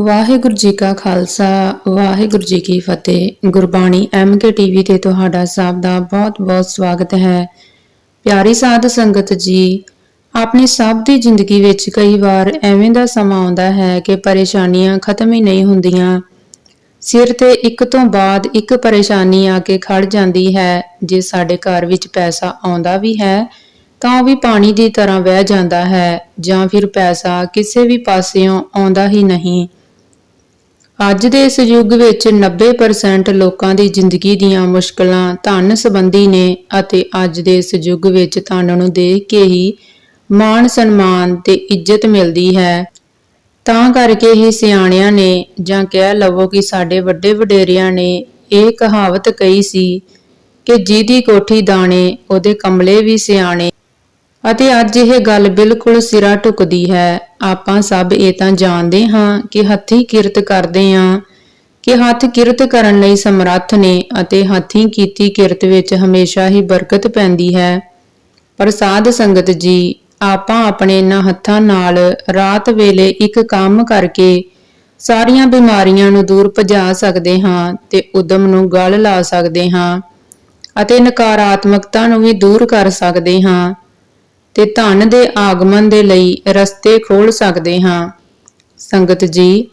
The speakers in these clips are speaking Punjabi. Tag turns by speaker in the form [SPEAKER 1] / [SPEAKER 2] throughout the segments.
[SPEAKER 1] ਵਾਹਿਗੁਰੂ ਜੀ ਕਾ ਖਾਲਸਾ, ਵਾਹਿਗੁਰੂ ਜੀ ਕੀ ਫਤਿਹ। ਗੁਰਬਾਣੀ ਐਮਕੇ ਟੀਵੀ ਤੇ ਤੁਹਾਡਾ ਸਭ ਦਾ ਬਹੁਤ-ਬਹੁਤ ਸਵਾਗਤ ਹੈ। ਪਿਆਰੀ ਸਾਧ ਸੰਗਤ ਜੀ, ਆਪਣੀ ਸਭ ਦੀ ਜ਼ਿੰਦਗੀ ਵਿੱਚ ਕਈ ਵਾਰ ਐਵੇਂ ਦਾ ਸਮਾਂ ਆਉਂਦਾ ਹੈ ਕਿ ਪਰੇਸ਼ਾਨੀਆਂ ਖਤਮ ਹੀ ਨਹੀਂ ਹੁੰਦੀਆਂ। ਸਿਰ ਤੇ ਇੱਕ ਤੋਂ ਬਾਅਦ ਇੱਕ ਪਰੇਸ਼ਾਨੀ ਆ ਕੇ ਖੜ ਜਾਂਦੀ ਹੈ, ਜੇ ਸਾਡੇ ਘਰ ਵਿੱਚ ਪੈਸਾ ਆਉਂਦਾ ਵੀ ਹੈ, ਤਾਂ ਉਹ ਵੀ ਪਾਣੀ ਦੀ ਤਰ੍ਹਾਂ ਵਹਿ ਜਾਂਦਾ ਹੈ, ਜਾਂ ਫਿਰ ਪੈਸਾ ਕਿਸੇ ਵੀ ਪਾਸਿਓਂ ਆਉਂਦਾ ਹੀ ਨਹੀਂ। ਅੱਜ ਦੇ ਇਸ ਯੁੱਗ ਵਿੱਚ 90% ਲੋਕਾਂ ਦੀ ਜ਼ਿੰਦਗੀ ਦੀਆਂ ਮੁਸ਼ਕਲਾਂ ਧਨ ਸੰਬੰਧੀ ਨੇ ਅਤੇ ਅੱਜ ਦੇ ਇਸ ਯੁੱਗ ਵਿੱਚ ਧਨ ਨੂੰ ਦੇਖ ਕੇ ਹੀ ਮਾਣ ਸਨਮਾਨ ਤੇ ਇੱਜ਼ਤ ਮਿਲਦੀ ਹੈ। ਤਾਂ ਕਰਕੇ ਹੀ ਸਿਆਣਿਆਂ ਨੇ ਜਾਂ ਕਹਿ ਲਵੋ ਕਿ ਸਾਡੇ ਵੱਡੇ ਵਡੇਰਿਆਂ ਨੇ ਇਹ ਕਹਾਵਤ ਕਹੀ ਸੀ ਕਿ ਜਿਹਦੀ ਕੋਠੀ ਦਾਣੇ, ਉਹਦੇ ਕਮਲੇ ਵੀ ਸਿਆਣੇ। ਅਤੇ ਅੱਜ ਇਹ ਗੱਲ ਬਿਲਕੁਲ ਸਿਰਾ ਟੁਕਦੀ ਹੈ। ਆਪਾਂ ਸਭ ਇਹ ਤਾਂ ਜਾਣਦੇ ਹਾਂ ਕਿ ਹੱਥੀ ਕਿਰਤ ਕਰਦੇ ਹਾਂ, ਕਿ ਹੱਥ ਕਿਰਤ ਕਰਨ ਲਈ ਸਮਰੱਥ ਨੇ ਅਤੇ ਹੱਥੀ ਕੀਤੀ ਕਿਰਤ ਵਿੱਚ ਹਮੇਸ਼ਾ ਹੀ ਬਰਕਤ ਪੈਂਦੀ ਹੈ। ਪਰ ਸਾਧ ਸੰਗਤ ਜੀ, ਆਪਾਂ ਆਪਣੇ ਇਹਨਾਂ ਹੱਥਾਂ ਨਾਲ ਰਾਤ ਵੇਲੇ ਇੱਕ ਕੰਮ ਕਰਕੇ ਸਾਰੀਆਂ ਬਿਮਾਰੀਆਂ ਨੂੰ ਦੂਰ ਭਜਾ ਸਕਦੇ ਹਾਂ ਤੇ ਉਦਮ ਨੂੰ ਗਲ ਲਾ ਸਕਦੇ ਹਾਂ ਅਤੇ ਨਕਾਰਾਤਮਕਤਾ ਨੂੰ ਵੀ ਦੂਰ ਕਰ ਸਕਦੇ ਹਾਂ। ਤੇ ਧਨ ਦੇ ਆਗਮਨ ਦੇ ਲਈ ਰਸਤੇ ਖੋਲ ਸਕਦੇ ਹਾਂ। ਸੰਗਤ ਜੀ,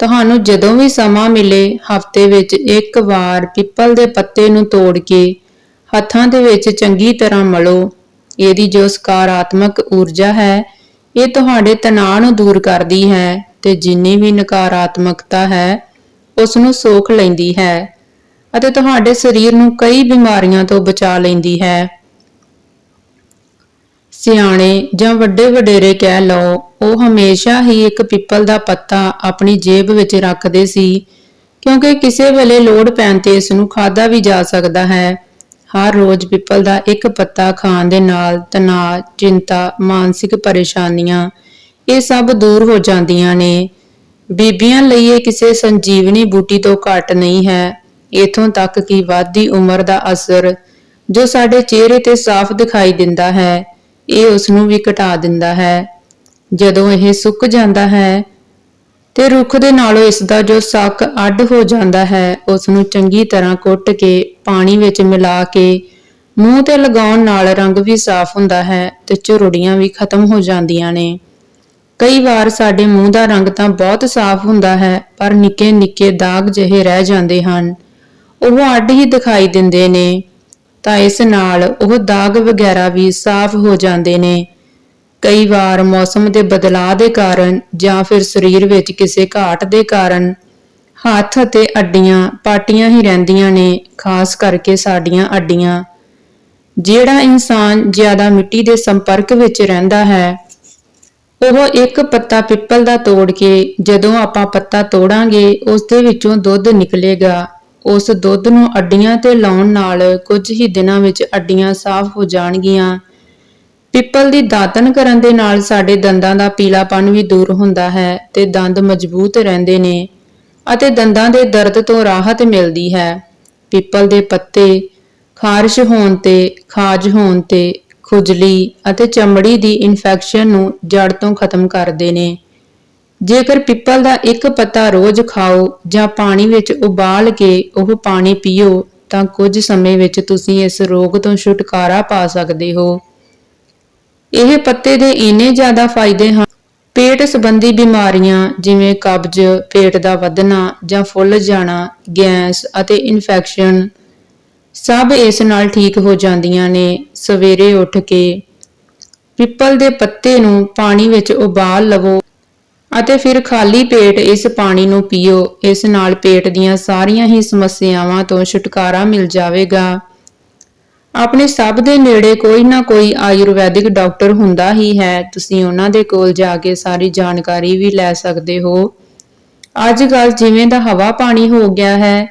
[SPEAKER 1] ਤੁਹਾਨੂੰ ਜਦੋਂ ਵੀ ਸਮਾਂ ਮਿਲੇ, ਹਫ਼ਤੇ ਵਿੱਚ ਇੱਕ ਵਾਰ ਪਿੱਪਲ ਦੇ ਪੱਤੇ ਨੂੰ ਤੋੜ ਕੇ ਹੱਥਾਂ ਦੇ ਵਿੱਚ ਚੰਗੀ ਤਰ੍ਹਾਂ ਮਲੋ। ਇਹਦੀ ਜੋ ਸਕਾਰਾਤਮਕ ਊਰਜਾ ਹੈ, ਇਹ ਤੁਹਾਡੇ ਤਣਾਅ ਨੂੰ ਦੂਰ ਕਰਦੀ ਹੈ ਤੇ ਜਿੰਨੀ ਵੀ ਨਕਾਰਾਤਮਕਤਾ ਹੈ ਉਸ ਨੂੰ ਸੋਖ ਲੈਂਦੀ ਹੈ ਅਤੇ ਤੁਹਾਡੇ ਸਰੀਰ ਨੂੰ ਕਈ ਬਿਮਾਰੀਆਂ ਤੋਂ ਬਚਾ ਲੈਂਦੀ ਹੈ। ਸਿਆਣੇ ਜਾਂ ਵੱਡੇ ਵਡੇਰੇ ਕਹਿ ਲਓ ਉਹ ਹਮੇਸ਼ਾ ਹੀ ਇੱਕ ਪਿੱਪਲ ਦਾ ਪੱਤਾ ਆਪਣੀ ਜੇਬ ਵਿੱਚ ਰੱਖਦੇ ਸੀ ਕਿਉਂਕਿ ਕਿਸੇ ਵੇਲੇ ਲੋੜ ਪੈਣ ਤੇ ਇਸ ਨੂੰ ਖਾਦਾ ਵੀ ਜਾ ਸਕਦਾ ਹੈ। ਹਰ ਰੋਜ਼ ਪਿੱਪਲ ਦਾ ਇੱਕ ਪੱਤਾ ਖਾਣ ਦੇ ਨਾਲ ਤਣਾਅ, ਚਿੰਤਾ, ਮਾਨਸਿਕ ਪਰੇਸ਼ਾਨੀਆਂ ਇਹ ਸਭ ਦੂਰ ਹੋ ਜਾਂਦੀਆਂ ਨੇ। ਬੀਬੀਆਂ ਲਈ ਇਹ ਕਿਸੇ ਸੰਜੀਵਨੀ ਬੂਟੀ ਤੋਂ ਘੱਟ ਨਹੀਂ ਹੈ। ਇਥੋਂ ਤੱਕ ਕਿ ਵਾਧੀ ਉਮਰ ਦਾ ਅਸਰ ਜੋ ਸਾਡੇ ਚਿਹਰੇ ਤੇ ਸਾਫ਼ ਦਿਖਾਈ ਦਿੰਦਾ ਹੈ ਇਹ ਉਸ ਨੂੰ ਵੀ ਘਟਾ ਦਿੰਦਾ ਹੈ। ਜਦੋਂ ਇਹ ਸੁੱਕ ਜਾਂਦਾ ਹੈ ਤੇ ਰੁੱਖ ਦੇ ਨਾਲੋਂ ਇਸ ਦਾ ਜੋ ਸੱਕ ਅੱਡ ਹੋ ਜਾਂਦਾ ਹੈ ਉਸ ਨੂੰ ਚੰਗੀ ਤਰ੍ਹਾਂ ਕੁੱਟ ਕੇ, ਪਾਣੀ ਵਿੱਚ ਮਿਲਾ ਕੇ, ਮੂੰਹ ਤੇ ਲਗਾਉਣ ਨਾਲ ਰੰਗ ਵੀ ਸਾਫ਼ ਹੁੰਦਾ ਹੈ ਤੇ ਝੁਰੜੀਆਂ ਵੀ ਖਤਮ ਹੋ ਜਾਂਦੀਆਂ ਨੇ। ਕਈ ਵਾਰ ਸਾਡੇ ਮੂੰਹ ਦਾ ਰੰਗ ਤਾਂ ਬਹੁਤ ਸਾਫ਼ ਹੁੰਦਾ ਹੈ, ਪਰ ਨਿੱਕੇ ਨਿੱਕੇ ਦਾਗ ਜਿਹੇ ਰਹਿ ਜਾਂਦੇ ਹਨ। ਉਹ ਅੱਡ ਹੀ ਦਿਖਾਈ ਦਿੰਦੇ ਨੇ। ਤਾਂ ਇਸ ਨਾਲ ਉਹ ਦਾਗ ਵਗੈਰਾ ਵੀ ਸਾਫ਼ ਹੋ ਜਾਂਦੇ ਨੇ। ਕਈ ਵਾਰ ਮੌਸਮ ਦੇ ਬਦਲਾਅ ਦੇ ਕਾਰਨ ਜਾਂ ਫਿਰ ਸਰੀਰ ਵਿੱਚ ਕਿਸੇ ਘਾਟ ਦੇ ਕਾਰਨ ਹੱਥ ਅਤੇ ਅੱਡੀਆਂ ਪਾਟੀਆਂ ਹੀ ਰਹਿੰਦੀਆਂ ਨੇ, ਖਾਸ ਕਰਕੇ ਸਾਡੀਆਂ ਅੱਡੀਆਂ। ਜਿਹੜਾ ਇਨਸਾਨ ਜ਼ਿਆਦਾ ਮਿੱਟੀ ਦੇ ਸੰਪਰਕ ਵਿੱਚ ਰਹਿੰਦਾ ਹੈ, ਉਹ ਇੱਕ ਪੱਤਾ ਪਿੱਪਲ ਦਾ ਤੋੜ ਕੇ ਜਦੋਂ ਆਪਾਂ ਪੱਤਾ ਤੋੜਾਂਗੇ ਉਸ ਦੇ ਵਿੱਚੋਂ ਦੁੱਧ ਨਿਕਲੇਗਾ। ਉਸ ਦੁੱਧ ਨੂੰ ਅੱਡੀਆਂ ਤੇ ਲਾਉਣ ਨਾਲ ਕੁਝ ਹੀ ਦਿਨਾਂ ਵਿੱਚ ਅੱਡੀਆਂ ਸਾਫ਼ ਹੋ ਜਾਣਗੀਆਂ। ਪਿੱਪਲ ਦੀ ਦਾਤਨ ਕਰਨ ਦੇ ਨਾਲ ਸਾਡੇ ਦੰਦਾਂ ਦਾ ਪੀਲਾਪਨ ਵੀ ਦੂਰ ਹੁੰਦਾ ਹੈ ਤੇ ਦੰਦ ਮਜ਼ਬੂਤ ਰਹਿੰਦੇ ਨੇ ਅਤੇ ਦੰਦਾਂ ਦੇ ਦਰਦ ਤੋਂ ਰਾਹਤ ਮਿਲਦੀ ਹੈ। ਪਿੱਪਲ ਦੇ ਪੱਤੇ, ਖਾਰਸ਼ ਹੋਣ ਤੇ, ਖਾਜ ਹੋਣ ਤੇ, ਖੁਜਲੀ ਅਤੇ ਚਮੜੀ ਦੀ ਇਨਫੈਕਸ਼ਨ ਨੂੰ ਜੜ ਤੋਂ ਖਤਮ ਕਰਦੇ ਨੇ। ਜੇਕਰ ਪਿੱਪਲ ਦਾ ਇੱਕ ਪੱਤਾ ਰੋਜ਼ ਖਾਓ ਜਾਂ ਪਾਣੀ ਵਿੱਚ ਉਬਾਲ ਕੇ ਉਹ ਪਾਣੀ ਪੀਓ, ਤਾਂ ਕੁਝ ਸਮੇਂ ਵਿੱਚ ਤੁਸੀਂ ਇਸ ਰੋਗ ਤੋਂ ਛੁਟਕਾਰਾ ਪਾ ਸਕਦੇ ਹੋ। ਇਹ ਪੱਤੇ ਦੇ ਇੰਨੇ ਜ਼ਿਆਦਾ ਫਾਇਦੇ ਹਨ। ਪੇਟ ਸੰਬੰਧੀ ਬਿਮਾਰੀਆਂ ਜਿਵੇਂ ਕਬਜ਼, ਪੇਟ ਦਾ ਵਧਣਾ ਜਾਂ ਫੁੱਲ ਜਾਣਾ, ਗੈਸ ਅਤੇ ਇਨਫੈਕਸ਼ਨ, ਸਭ ਇਸ ਨਾਲ ਠੀਕ ਹੋ ਜਾਂਦੀਆਂ ਨੇ। ਸਵੇਰੇ ਉੱਠ ਕੇ ਪਿੱਪਲ ਦੇ ਪੱਤੇ ਨੂੰ ਪਾਣੀ ਵਿੱਚ ਉਬਾਲ ਲਵੋ। ਅਤੇ ਫਿਰ ਖਾਲੀ ਪੇਟ ਇਸ ਪਾਣੀ ਨੂੰ ਪੀਓ। ਇਸ ਨਾਲ ਪੇਟ ਦੀਆਂ ਸਾਰੀਆਂ ਹੀ ਸਮੱਸਿਆਵਾਂ ਤੋਂ ਛੁਟਕਾਰਾ ਮਿਲ ਜਾਵੇਗਾ। ਆਪਣੇ ਸਭ ਦੇ ਨੇੜੇ ਕੋਈ ਨਾ ਕੋਈ ਆਯੁਰਵੈਦਿਕ ਡਾਕਟਰ ਹੁੰਦਾ ਹੀ ਹੈ। ਤੁਸੀਂ ਉਹਨਾਂ ਦੇ ਕੋਲ ਜਾ ਕੇ ਸਾਰੀ ਜਾਣਕਾਰੀ ਵੀ ਲੈ ਸਕਦੇ ਹੋ। ਅੱਜ ਕੱਲ ਜਿਵੇਂ ਦਾ ਹਵਾ ਪਾਣੀ ਹੋ ਗਿਆ ਹੈ,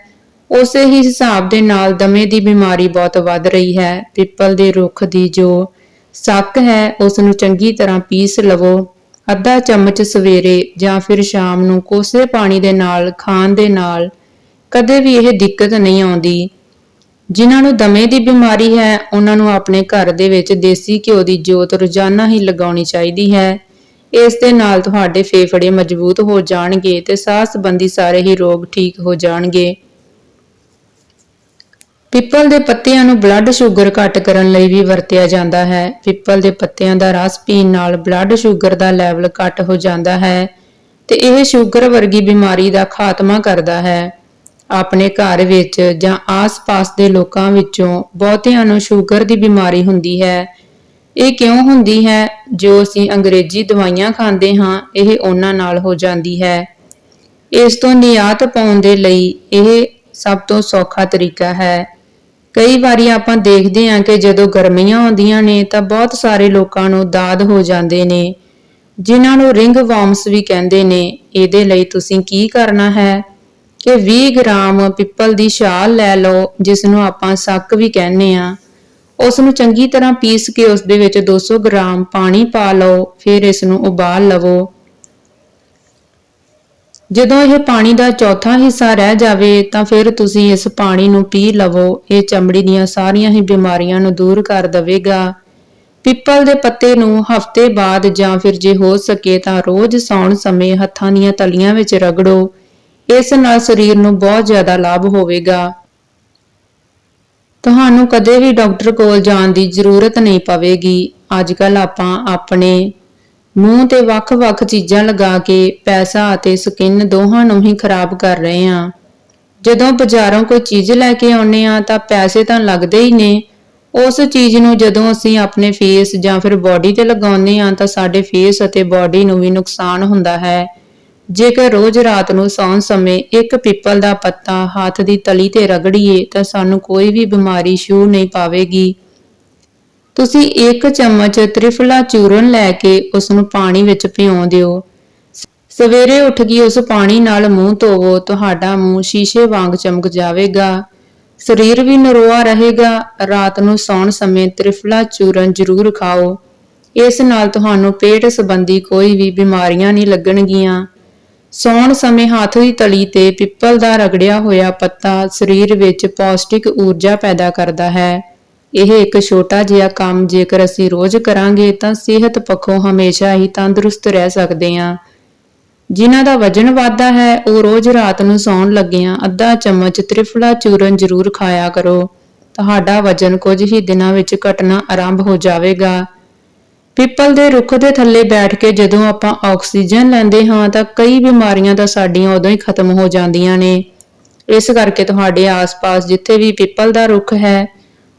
[SPEAKER 1] ਉਸੇ ਹੀ ਹਿਸਾਬ ਦੇ ਨਾਲ ਦਮੇ ਦੀ ਬਿਮਾਰੀ ਬਹੁਤ ਵੱਧ ਰਹੀ ਹੈ। ਪਿੱਪਲ ਦੇ ਰੁੱਖ ਦੀ ਜੋ ਸੱਕ ਹੈ ਉਸ ਨੂੰ ਚੰਗੀ ਤਰ੍ਹਾਂ ਪੀਸ ਲਵੋ। ਅੱਧਾ ਚਮਚ ਸਵੇਰੇ ਜਾਂ ਫਿਰ ਸ਼ਾਮ ਨੂੰ ਕੋਸੇ ਪਾਣੀ ਦੇ ਨਾਲ, ਖਾਣ ਦੇ ਨਾਲ, ਕਦੇ ਵੀ ਇਹ ਦਿੱਕਤ ਨਹੀਂ ਆਉਂਦੀ। ਜਿਨ੍ਹਾਂ ਨੂੰ ਦਮੇ ਦੀ ਬਿਮਾਰੀ ਹੈ, ਉਹਨਾਂ ਨੂੰ ਆਪਣੇ ਘਰ ਦੇ ਵਿੱਚ ਦੇਸੀ ਘਿਓ ਦੀ ਜੋਤ ਰੋਜ਼ਾਨਾ ਹੀ ਲਗਾਉਣੀ ਚਾਹੀਦੀ ਹੈ। ਇਸ ਦੇ ਨਾਲ ਤੁਹਾਡੇ ਫੇਫੜੇ ਮਜ਼ਬੂਤ ਹੋ ਜਾਣਗੇ ਤੇ ਸਾਹ ਸੰਬੰਧੀ ਸਾਰੇ ਹੀ ਰੋਗ ਠੀਕ ਹੋ ਜਾਣਗੇ। ਪਿੱਪਲ ਦੇ ਪੱਤਿਆਂ ਨੂੰ ਬਲੱਡ ਸ਼ੂਗਰ ਘੱਟ ਕਰਨ ਲਈ ਵੀ ਵਰਤਿਆ ਜਾਂਦਾ ਹੈ। ਪਿੱਪਲ ਦੇ ਪੱਤਿਆਂ ਦਾ ਰਸ ਪੀਣ ਨਾਲ ਬਲੱਡ ਸ਼ੂਗਰ ਦਾ ਲੈਵਲ ਘੱਟ ਹੋ ਜਾਂਦਾ ਹੈ ਤੇ ਇਹ ਸ਼ੂਗਰ ਵਰਗੀ ਬਿਮਾਰੀ ਦਾ ਖਾਤਮਾ ਕਰਦਾ ਹੈ। ਆਪਣੇ ਘਰ ਵਿੱਚ ਜਾਂ ਆਸ-ਪਾਸ ਦੇ ਲੋਕਾਂ ਵਿੱਚੋਂ ਬਹੁਤਿਆਂ ਨੂੰ ਸ਼ੂਗਰ ਦੀ ਬਿਮਾਰੀ ਹੁੰਦੀ ਹੈ। ਇਹ ਕਿਉਂ ਹੁੰਦੀ ਹੈ? ਜੋ ਅਸੀਂ ਅੰਗਰੇਜ਼ੀ ਦਵਾਈਆਂ ਖਾਂਦੇ ਹਾਂ, ਇਹ ਉਹਨਾਂ ਨਾਲ ਹੋ ਜਾਂਦੀ ਹੈ। ਇਸ ਤੋਂ ਨਿਯਾਤ ਪਾਉਣ ਦੇ ਲਈ ਇਹ ਸਭ ਤੋਂ ਸੌਖਾ ਤਰੀਕਾ ਹੈ। ਕਈ ਵਾਰੀ ਆਪਾਂ ਦੇਖਦੇ ਹਾਂ ਕਿ ਜਦੋਂ ਗਰਮੀਆਂ ਆਉਂਦੀਆਂ ਨੇ ਤਾਂ ਬਹੁਤ ਸਾਰੇ ਲੋਕਾਂ ਨੂੰ ਦਾਦ ਹੋ ਜਾਂਦੇ ਨੇ, ਜਿਨ੍ਹਾਂ ਨੂੰ ਰਿੰਗ ਵਾਰਮਸ ਵੀ ਕਹਿੰਦੇ ਨੇ, ਇਹਦੇ ਲਈ ਤੁਸੀਂ ਕੀ ਕਰਨਾ ਹੈ? ਕਿ 20 ਗ੍ਰਾਮ ਪਿੱਪਲ ਦੀ ਛਾਲ ਲੈ ਲਓ, ਜਿਸ ਨੂੰ ਆਪਾਂ ਸੱਕ ਵੀ ਕਹਿੰਦੇ ਆ ਉਸ ਨੂੰ ਚੰਗੀ ਤਰ੍ਹਾਂ ਪੀਸ ਕੇ ਉਸ ਦੇ ਵਿੱਚ 200 ਗ੍ਰਾਮ ਪਾਣੀ ਪਾ ਲਓ, ਫਿਰ ਇਸ ਨੂੰ ਉਬਾਲ ਲਵੋ। ਜਦੋਂ ਇਹ ਪਾਣੀ ਦਾ ਚੌਥਾ ਹਿੱਸਾ ਰਹਿ ਜਾਵੇ, ਤਾਂ ਫਿਰ ਤੁਸੀਂ ਇਸ ਪਾਣੀ ਨੂੰ ਪੀ ਲਵੋ। ਇਹ ਚਮੜੀ ਦੀਆਂ ਸਾਰੀਆਂ ਹੀ ਬਿਮਾਰੀਆਂ ਨੂੰ ਦੂਰ ਕਰ ਦੇਵੇਗਾ। ਪਿੱਪਲ ਦੇ ਪੱਤੇ ਨੂੰ ਹਫ਼ਤੇ ਬਾਅਦ ਜਾਂ ਫਿਰ ਜੇ ਹੋ ਸਕੇ ਤਾਂ ਰੋਜ਼ ਸੌਣ ਸਮੇਂ ਹੱਥਾਂ ਦੀਆਂ ਤਲੀਆਂ ਵਿੱਚ ਰਗੜੋ। ਇਸ ਨਾਲ ਸਰੀਰ ਨੂੰ ਬਹੁਤ ਜ਼ਿਆਦਾ ਲਾਭ ਹੋਵੇਗਾ। ਤੁਹਾਨੂੰ ਕਦੇ ਵੀ ਡਾਕਟਰ ਕੋਲ ਜਾਣ ਦੀ ਜ਼ਰੂਰਤ ਨਹੀਂ ਪਵੇਗੀ। ਅੱਜ ਕੱਲ ਆਪਾਂ ਆਪਣੇ ਮੂੰਹ ਤੇ ਵੱਖ-ਵੱਖ ਚੀਜ਼ਾਂ ਲਗਾ ਕੇ ਪੈਸਾ ਅਤੇ ਸਕਿਨ ਦੋਹਾਂ ਨੂੰ ਹੀ ਖਰਾਬ ਕਰ ਰਹੇ ਹਾਂ। ਜਦੋਂ ਬਾਜ਼ਾਰੋਂ ਕੋਈ ਚੀਜ਼ ਲੈ ਕੇ ਆਉਨੇ ਆ ਤਾਂ ਪੈਸੇ ਤਾਂ ਲੱਗਦੇ ਹੀ ਨੇ। ਉਸ ਚੀਜ਼ ਨੂੰ ਜਦੋਂ ਅਸੀਂ ਆਪਣੇ ਫੇਸ ਜਾਂ ਫਿਰ ਬਾਡੀ ਤੇ ਲਗਾਉਂਦੇ ਆ ਤਾਂ ਸਾਡੇ ਫੇਸ ਅਤੇ ਬਾਡੀ ਨੂੰ ਵੀ ਨੁਕਸਾਨ ਹੁੰਦਾ ਹੈ। ਜੇਕਰ ਰੋਜ਼ ਰਾਤ ਨੂੰ ਸੌਣ ਸਮੇਂ ਇੱਕ ਪਿੱਪਲ ਦਾ ਪੱਤਾ ਹੱਥ ਦੀ ਤਲੀ ਤੇ ਰਗੜੀਏ ਤਾਂ ਸਾਨੂੰ ਕੋਈ ਵੀ ਬਿਮਾਰੀ ਛੂ ਨਹੀਂ ਪਾਵੇਗੀ। ਤੁਸੀਂ ਇੱਕ ਚਮਚ ਤ੍ਰਿਫਲਾ ਚੂਰਨ ਲੈ ਕੇ ਉਸ ਨੂੰ ਪਾਣੀ ਵਿੱਚ ਭਿਓ ਦਿਓ। ਸਵੇਰੇ ਉੱਠ ਕੇ ਉਸ ਪਾਣੀ ਨਾਲ ਮੂੰਹ ਧੋਵੋ, ਤੁਹਾਡਾ ਮੂੰਹ ਸ਼ੀਸ਼ੇ ਵਾਂਗ ਚਮਕ ਜਾਵੇਗਾ। ਸਰੀਰ ਵੀ ਨਰੋਆ ਰਹੇਗਾ। ਰਾਤ ਨੂੰ ਸੌਣ ਸਮੇਂ ਤ੍ਰਿਫਲਾ ਚੂਰਨ ਜ਼ਰੂਰ ਖਾਓ। ਇਸ ਨਾਲ ਤੁਹਾਨੂੰ ਪੇਟ ਸੰਬੰਧੀ ਕੋਈ ਵੀ ਬਿਮਾਰੀਆਂ ਨਹੀਂ ਲੱਗਣਗੀਆਂ। ਸੌਣ ਸਮੇਂ ਹੱਥ ਦੀ ਤਲੀ ਤੇ ਪਿੱਪਲ ਦਾ ਰਗੜਿਆ ਹੋਇਆ ਪੱਤਾ ਸਰੀਰ ਵਿੱਚ ਪੌਸ਼ਟਿਕ ਊਰਜਾ ਪੈਦਾ ਕਰਦਾ ਹੈ। ਇਹ ਇੱਕ ਛੋਟਾ ਜਿਹਾ ਕੰਮ ਜੇਕਰ ਅਸੀਂ ਰੋਜ਼ ਕਰਾਂਗੇ ਤਾਂ ਸਿਹਤ ਪੱਖੋਂ ਹਮੇਸ਼ਾ ਹੀ ਤੰਦਰੁਸਤ ਰਹਿ ਸਕਦੇ ਹਾਂ। ਜਿਨ੍ਹਾਂ ਦਾ ਵਜਨ ਵਾਧਾ ਹੈ, ਉਹ ਰੋਜ਼ ਰਾਤ ਨੂੰ ਸੌਣ ਲੱਗਿਆਂ ਅੱਧਾ ਚਮਚ ਤ੍ਰਿਫਲਾ ਚੂਰਨ ਜ਼ਰੂਰ ਖਾਇਆ ਕਰੋ। ਤੁਹਾਡਾ ਵਜਨ ਕੁਝ ਹੀ ਦਿਨਾਂ ਵਿੱਚ ਘਟਣਾ ਆਰੰਭ ਹੋ ਜਾਵੇਗਾ। ਪਿੱਪਲ ਦੇ ਰੁੱਖ ਦੇ ਥੱਲੇ ਬੈਠ ਕੇ ਜਦੋਂ ਆਪਾਂ ਆਕਸੀਜਨ ਲੈਂਦੇ ਹਾਂ ਤਾਂ ਕਈ ਬਿਮਾਰੀਆਂ ਤਾਂ ਸਾਡੀਆਂ ਉਦੋਂ ਹੀ ਖਤਮ ਹੋ ਜਾਂਦੀਆਂ ਨੇ। ਇਸ ਕਰਕੇ ਤੁਹਾਡੇ ਆਸ-ਪਾਸ ਜਿੱਥੇ ਵੀ ਪਿੱਪਲ ਦਾ ਰੁੱਖ ਹੈ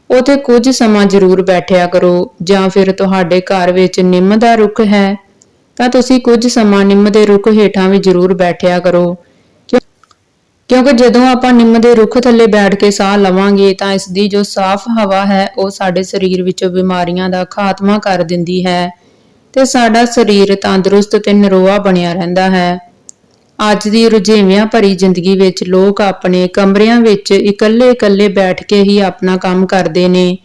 [SPEAKER 1] ਉਥੇ ਕੁਝ ਸਮਾਂ ਜ਼ਰੂਰ ਬੈਠਿਆ ਕਰੋ, ਜਾਂ ਫਿਰ ਤੁਹਾਡੇ ਘਰ ਵਿੱਚ ਨਿੰਮ ਦਾ ਰੁੱਖ ਹੈ, ਤਾਂ ਤੁਸੀਂ ਕੁਝ ਸਮਾਂ ਨਿੰਮ ਦੇ ਰੁੱਖ ਹੇਠਾਂ ਵੀ ਜ਼ਰੂਰ ਬੈਠਿਆ ਕਰੋ। ਕਿਉਂ- ਕਿਉਂਕਿ ਜਦੋਂ ਆਪਾਂ ਨਿੰਮ ਦੇ ਰੁੱਖ ਥੱਲੇ ਬੈਠ ਕੇ ਸਾਹ ਲਵਾਂਗੇ, ਤਾਂ ਇਸ ਦੀ ਜੋ ਸਾਫ਼ ਹਵਾ ਹੈ, ਉਹ ਸਾਡੇ ਸਰੀਰ ਵਿੱਚੋਂ ਬਿਮਾਰੀਆਂ ਦਾ ਖਾਤਮਾ ਕਰ ਦਿੰਦੀ ਹੈ ਤੇ ਸਾਡਾ ਸਰੀਰ ਤੰਦਰੁਸਤ ਤੇ ਨਿਰੋਆ ਬਣਿਆ ਰਹਿੰਦਾ ਹੈ। ਅੱਜ ਦੀ ਰੁਝੇਵਿਆਂ ਭਰੀ ਜ਼ਿੰਦਗੀ ਵਿੱਚ ਲੋਕ ਆਪਣੇ ਕਮਰਿਆਂ ਵਿੱਚ ਇਕੱਲੇ-ਇਕੱਲੇ ਬੈਠ ਕੇ ਹੀ ਆਪਣਾ ਕੰਮ ਕਰਦੇ ਨੇ।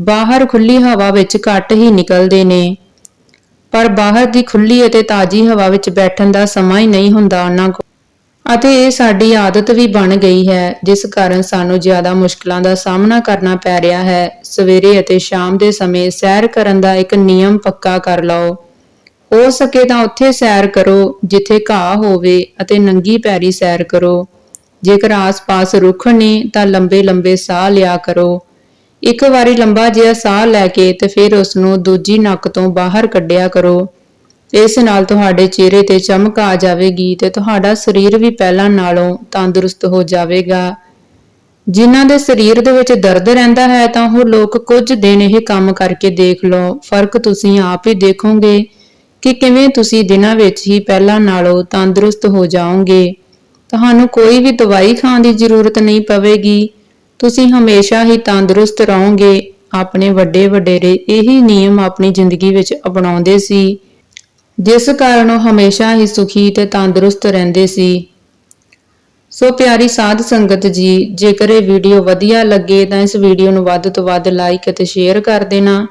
[SPEAKER 1] ਬਾਹਰ ਖੁੱਲੀ ਹਵਾ ਵਿੱਚ ਘੱਟ ਹੀ ਨਿਕਲਦੇ ਨੇ। ਪਰ ਬਾਹਰ ਦੀ ਖੁੱਲੀ ਅਤੇ ਤਾਜ਼ੀ ਹਵਾ ਵਿੱਚ ਬੈਠਣ ਦਾ ਸਮਾਂ ਹੀ ਨਹੀਂ ਹੁੰਦਾ ਉਹਨਾਂ ਕੋਲ। ਅਤੇ ਇਹ ਸਾਡੀ ਆਦਤ ਵੀ ਬਣ ਗਈ ਹੈ, ਜਿਸ ਕਾਰਨ ਸਾਨੂੰ ਜ਼ਿਆਦਾ ਮੁਸ਼ਕਲਾਂ ਦਾ ਸਾਹਮਣਾ ਕਰਨਾ ਪੈ ਰਿਹਾ ਹੈ। ਸਵੇਰੇ ਅਤੇ ਸ਼ਾਮ ਦੇ ਸਮੇਂ ਸੈਰ ਕਰਨ ਦਾ ਇੱਕ ਨਿਯਮ ਪੱਕਾ ਕਰ ਲਓ। ਹੋ ਸਕੇ ਤਾਂ ਉੱਥੇ ਸੈਰ ਕਰੋ, ਜਿੱਥੇ ਘਾਹ ਹੋਵੇ ਅਤੇ ਨੰਗੀ ਪੈਰੀ ਸੈਰ ਕਰੋ। ਜੇਕਰ ਆਸ-ਪਾਸ ਰੁੱਖ ਨੇ ਤਾਂ ਲੰਬੇ-ਲੰਬੇ ਸਾਹ ਲਿਆ ਕਰੋ। ਇੱਕ ਵਾਰੀ ਲੰਬਾ ਜਿਹਾ ਸਾਹ ਲੈ ਕੇ ਤੇ ਫਿਰ ਉਸ ਨੂੰ ਦੂਜੀ ਨੱਕ ਤੋਂ ਬਾਹਰ ਕੱਢਿਆ ਕਰੋ। ਇਸ ਨਾਲ ਤੁਹਾਡੇ ਚਿਹਰੇ ਤੇ ਚਮਕ ਆ ਜਾਵੇਗੀ ਤੇ ਤੁਹਾਡਾ ਸਰੀਰ ਵੀ ਪਹਿਲਾਂ ਨਾਲੋਂ ਤੰਦਰੁਸਤ ਹੋ ਜਾਵੇਗਾ। ਜਿਨ੍ਹਾਂ ਦੇ ਸਰੀਰ ਦੇ ਵਿੱਚ ਦਰਦ ਰਹਿੰਦਾ ਹੈ ਤਾਂ ਉਹ ਲੋਕ ਕੁਝ ਦਿਨ ਇਹ ਕੰਮ ਕਰਕੇ ਦੇਖ ਲਓ। ਫ਼ਰਕ ਤੁਸੀਂ ਆਪ ਹੀ ਦੇਖੋਗੇ। ਕਿ ਕਿਵੇਂ ਤੁਸੀਂ ਦਿਨਾਂ ਵਿੱਚ ਹੀ ਪਹਿਲਾਂ ਨਾਲੋਂ ਤੰਦਰੁਸਤ ਹੋ ਜਾਓਗੇ? ਤੁਹਾਨੂੰ ਕੋਈ ਵੀ ਦਵਾਈ ਖਾਣ ਦੀ ਜ਼ਰੂਰਤ ਨਹੀਂ ਪਵੇਗੀ। ਤੁਸੀਂ ਹਮੇਸ਼ਾ ਹੀ ਤੰਦਰੁਸਤ ਰਹੋਗੇ। ਆਪਣੇ ਵੱਡੇ ਵਡੇਰੇ ਇਹੀ ਨਿਯਮ ਆਪਣੀ ਜ਼ਿੰਦਗੀ ਵਿੱਚ ਅਪਣਾਉਂਦੇ ਸੀ। ਜਿਸ ਕਾਰਨ ਉਹ ਹਮੇਸ਼ਾ ਹੀ ਸੁਖੀ ਤੇ ਤੰਦਰੁਸਤ ਰਹਿੰਦੇ ਸੀ। ਸੋ ਪਿਆਰੀ ਸਾਧ ਸੰਗਤ ਜੀ, ਜੇਕਰ ਇਹ ਵੀਡੀਓ ਵਧੀਆ ਲੱਗੇ ਤਾਂ ਇਸ ਵੀਡੀਓ ਨੂੰ ਵੱਧ ਤੋਂ ਵੱਧ ਲਾਈਕ ਅਤੇ ਸ਼ੇਅਰ ਕਰ ਦੇਣਾ।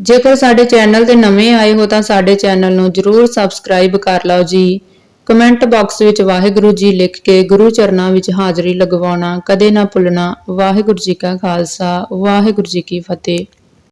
[SPEAKER 1] ਜੇਕਰ ਸਾਡੇ ਚੈਨਲ ਤੇ ਨਵੇਂ ਆਏ ਹੋ ਤਾਂ ਸਾਡੇ ਚੈਨਲ ਨੂੰ ਜਰੂਰ ਸਬਸਕ੍ਰਾਈਬ ਕਰ ਲਓ ਜੀ। ਕਮੈਂਟ ਬਾਕਸ ਵਿੱਚ ਵਾਹਿਗੁਰੂ ਜੀ ਲਿਖ ਕੇ ਗੁਰੂ ਚਰਨਾਂ ਵਿੱਚ ਹਾਜ਼ਰੀ ਲਗਵਾਉਣਾ, ਕਦੇ ਨਾ ਭੁੱਲਣਾ। ਵਾਹਿਗੁਰੂ ਜੀ ਕਾ ਖਾਲਸਾ, ਵਾਹਿਗੁਰੂ ਜੀ ਕੀ ਫਤਿਹ।